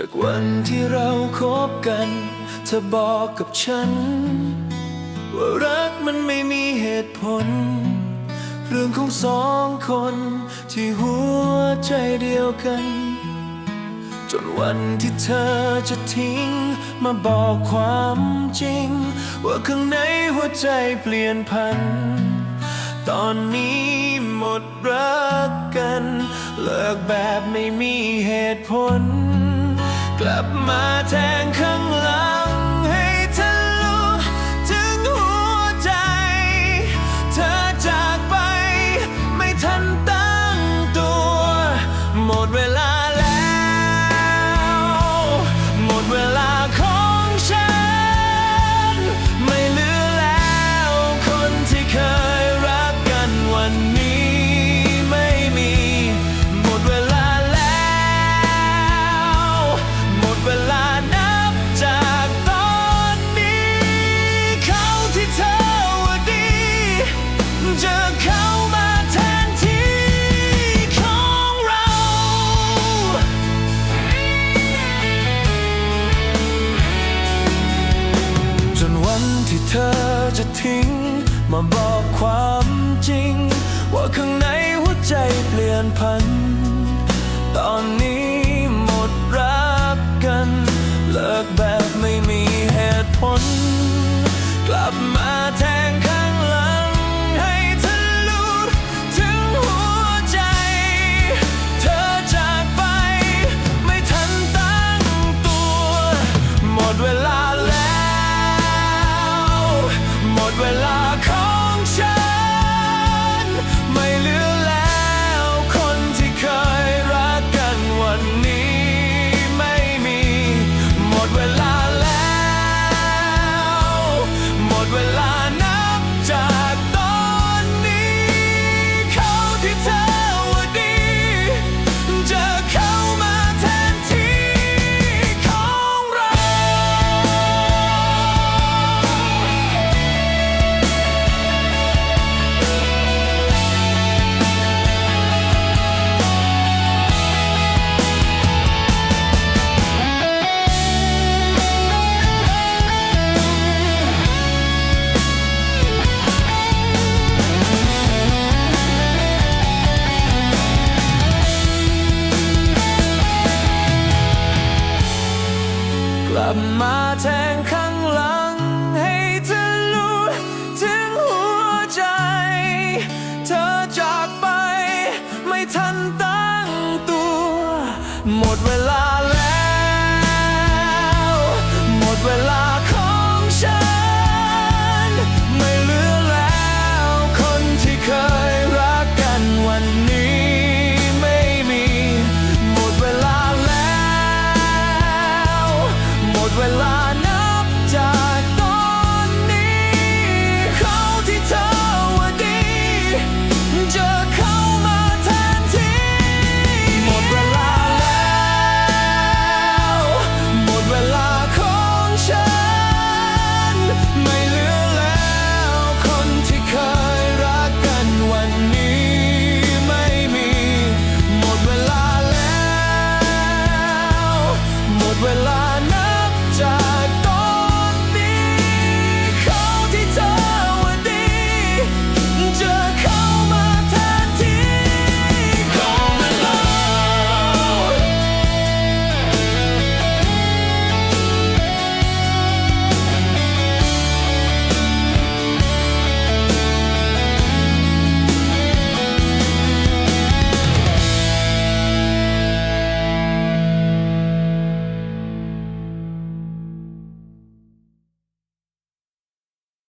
จากวันที่เราคบกัน เธอบอกกับฉัน ว่ารักมันไม่มีเหตุผล เรื่องของสองคนที่หัวใจเดียวกัน จนวันที่เธอจะทิ้ง มาบอกความจริง ว่าข้างในหัวใจเปลี่ยนพัน ตอนนี้หมดรักกัน เลิกแบบไม่มีเหตุผล ลับมาแทง จะทิ้ง มาบอกความจริง ว่าข้างในหัวใจเปลี่ยนพัน ตอนนี้หมดรักกัน เลิกแบบไม่มีเหตุผล กลับมาแทงข้างหลัง ให้ทะลุถึงหัวใจ เธอจากไป ไม่ทันตั้งตัว หมดเวลา ลับมาแทงข้างหลัง